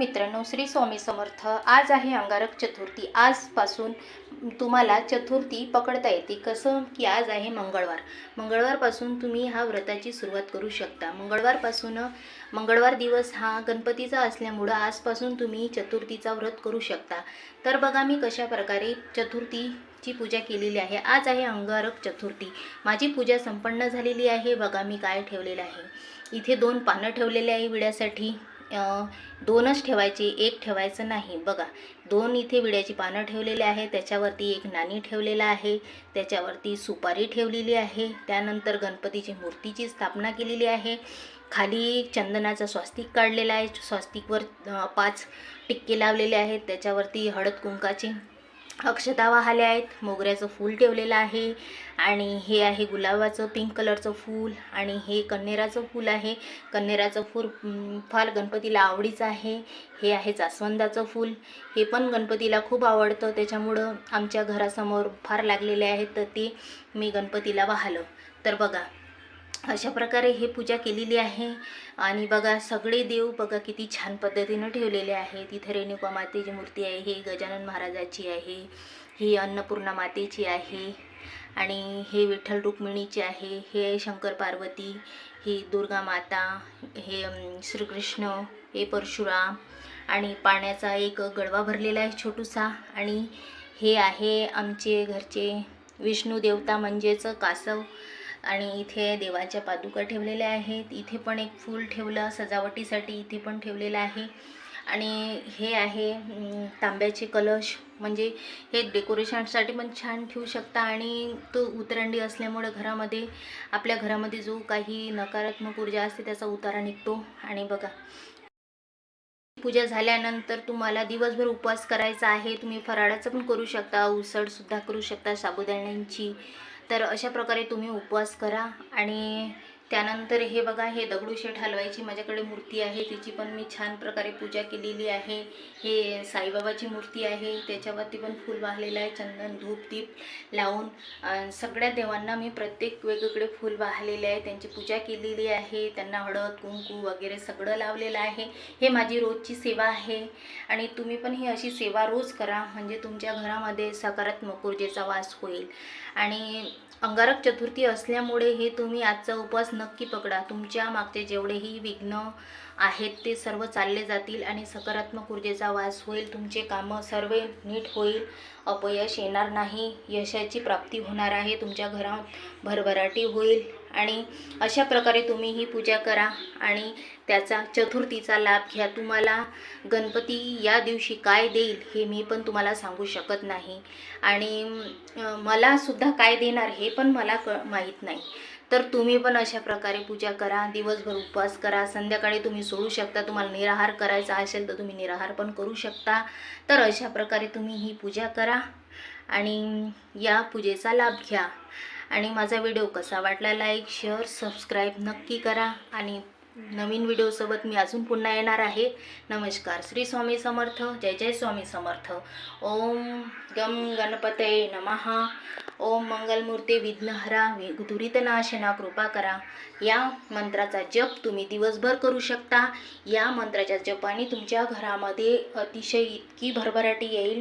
मित्रांनो श्री स्वामी समर्थ. आज आहे अंगारक चतुर्थी. आजपासून तुम्हाला चतुर्थी पकडता येते. कसं की आज आहे मंगळवार. मंगळवारपासून तुम्ही हा व्रताची सुरुवात करू शकता. मंगळवारपासून मंगळवार दिवस हा गणपतीचा असल्यामुळं आजपासून तुम्ही चतुर्थीचा व्रत करू शकता. तर बघा मी कशा प्रकारे चतुर्थीची पूजा केलेली आहे. आज आहे अंगारक चतुर्थी. माझी पूजा संपन्न झालेली आहे. बघा मी काय ठेवलेलं आहे. इथे दोन पानं ठेवलेले आहे विड्यासाठी. दोनच ठेवायचे एक ठेवायचं नाही. बघा दोन इथे विड्याची पानं ठेवलेली आहे त्याच्यावरती एक नाणी ठेवलेलं आहे त्याच्यावरती सुपारी ठेवलेली आहे त्यानंतर गणपतीची मूर्तीची स्थापना केलेली आहे. खाली चंदनाचा स्वास्तिक काढलेला आहे स्वास्तिकवर पाच टिक्के लावलेले आहेत त्याच्यावरती हळद कुंकाचे अक्षता वाहल्या आहेत. मोगऱ्याचं फूल ठेवलेलं आहे. आणि हे आहे गुलाबाचं पिंक कलरचं फूल. आणि हे कन्नेराचं फूल आहे. कन्नेराचं फूल फार गणपतीला आवडीचं आहे. हे आहे जास्वंदाचं फूल. हे पण गणपतीला खूप आवडतं. त्याच्यामुळं आमच्या घरासमोर फार लागलेले आहेत. तर ते मी गणपतीला वाहलं. तर बघा अशा प्रकारे हे पूजा केलेली आहे. आणि बघा सगळे देव बघा किती छान पद्धतीनं ठेवलेले आहेत. इथे रेणुका मातेची मूर्ती आहे ही गजानन महाराजाची आहे ही अन्नपूर्णा मातेची आहे आणि हे विठ्ठल रुक्मिणीचे आहे हे शंकर पार्वती ही दुर्गा माता हे श्रीकृष्ण हे परशुराम आणि पाण्याचा एक गडवा भरलेला आहे छोटूसा. आणि हे आहे आमचे घरचे विष्णू देवता म्हणजेच कासव. आणि इथे देवाच्या पादुका ठेवलेल्या आहेत. इथे पण एक फूल ठेवलं सजावटीसाठी इथे पण ठेवलेलं आहे. आणि हे आहे तांब्याचे कलश. म्हणजे हे डेकोरेशनसाठी पण छान ठेवू शकता आणि तो उतरंडी असल्यामुळे घरामध्ये आपल्या घरामध्ये जो काही नकारात्मक ऊर्जा असते त्याचा उतारा निघतो. आणि बघा पूजा झाल्यानंतर तुम्हाला दिवसभर उपवास करायचा आहे. तुम्ही फराळाचं पण करू शकता उसळसुद्धा करू शकता साबुदाण्यांची तर अशा प्रकारे तुम्ही उपवास करा आणि त्यानंतर हे बघा हे दगडूशेठ हलवायची माझ्याकडे मूर्ती आहे. तिची पण मी छान प्रकारे पूजा केलेली आहे. हे साईबाबाची मूर्ती आहे. त्याच्यावरती पण फूल वाहलेलं आहे. चंदन धूप दीप लावून. सगळ्या देवांना मी प्रत्येक वेगवेगळे फूल वाहलेले आहे. त्यांची पूजा केलेली आहे. त्यांना हळद कुंकू वगैरे सगळं लावलेलं आहे. हे माझी रोजची सेवा आहे. आणि तुम्ही पण ही अशी सेवा रोज करा. म्हणजे तुमच्या घरामध्ये सकारात्मक ऊर्जेचा वास होईल. आणि अंगारक चतुर्थी असल्यामुळे हे तुम्ही आजचा उपवास नक्की पकडा. तुमच्या मागचे जेवढेही विघ्न आहेत ते सर्व चालले जातील आणि सकारात्मक ऊर्जेचा वास होईल. तुमचे कामं सर्व नीट होईल. अपयश येणार नाही. यशाची प्राप्ती होणार आहे. तुमच्या घरात भरभराटी होईल. आणि अशा प्रकारे तुम्ही ही पूजा करा आणि त्याचा चतुर्थीचा लाभ घ्या. तुम्हाला गणपती या दिवशी काय देईल हे मी पण तुम्हाला सांगू शकत नाही. आणि मलासुद्धा मला सुद्धा काय देणार हे पण मला क माहीत नाही. तर तुम्ही पण अशा प्रकारे पूजा करा दिवसभर उपवास करा संध्याकाळी तुम्ही सोडू शकता तुम्हाला निराहार करायचा असेल तर तुम्ही निराहार पण करू शकता. तर अशा प्रकारे तुम्ही ही पूजा करा आणि या पूजेचा लाभ घ्या. आणि माझा व्हिडिओ कसा वाटला लाईक शेअर सबस्क्राईब नक्की करा. आणि नवीन व्हिडिओसोबत मी अजून पुन्हा येणार आहे. नमस्कार श्री स्वामी समर्थ जय जय स्वामी समर्थ. ओम गम गणपते नमः. ओम मंगलमूर्ती विघ्नहरा दुरितनाशना कृपा करा. या मंत्राचा जप तुम्ही दिवसभर करू शकता. या मंत्राच्या जपाने तुमच्या घरामध्ये अतिशय इतकी भरभराटी येईल.